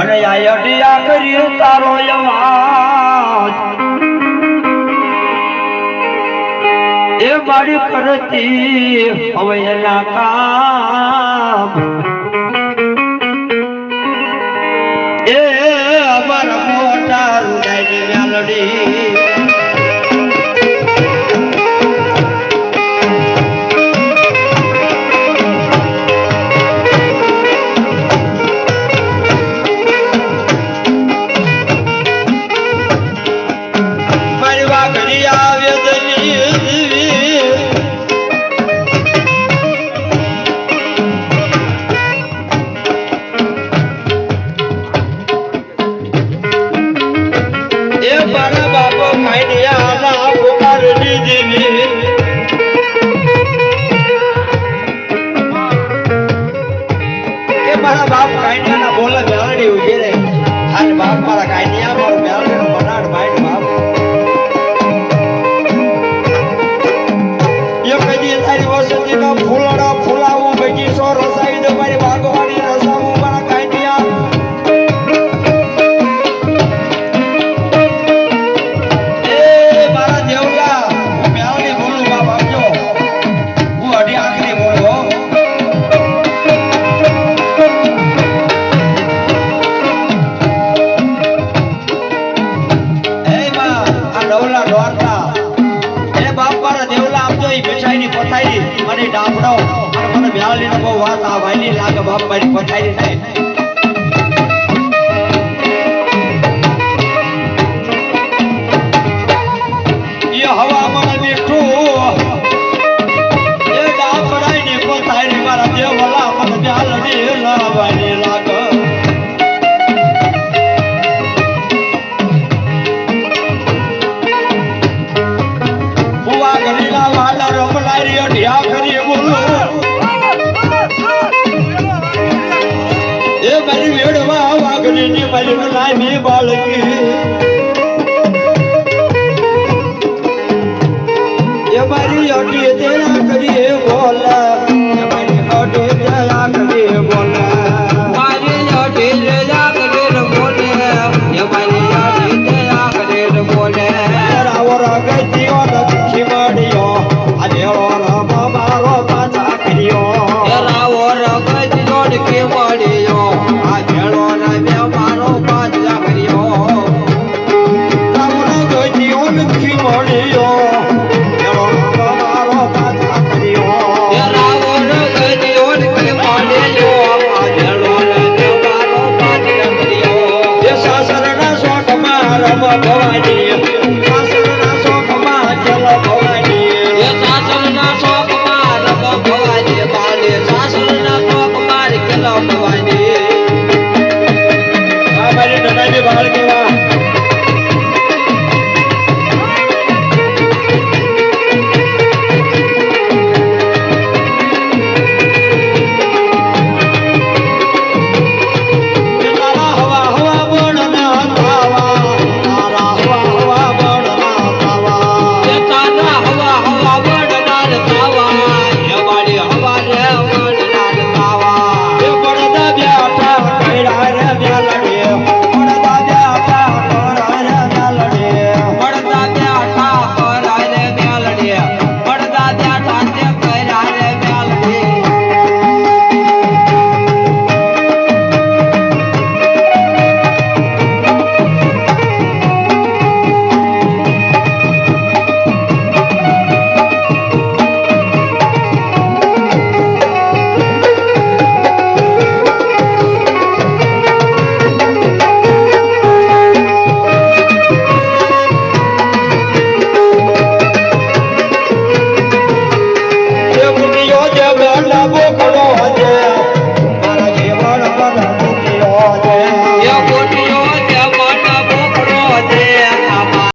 અને આ અડિયા કરી તારો અવાજ. એ મારી કરતી હવે એના કામ. નો ફૂલડા ફૂલાવું બગીચો રસાવી દે મારી બાગવાડી રસાવું મારા કાંડિયા એ મારા દેવલા હું મેલડી બોલું બાપ આપજો હું અઢી આખરી બોલું હો. હે માં ડોરતા આપજો ઈ બેઠાઈની પથારી મને ડાબડો. અને મને બ્યાલીને બહુ વાત આ વાલી લાગે, બાપ મારી પથારી નહીં એ મારા દેવલા મને બ્યાલડી લાવાની લાગે. રમલારી અઢિયા કરી બોલું એ મારી વેડવા વાઘરીની મારી નાની બાળકી. বাবা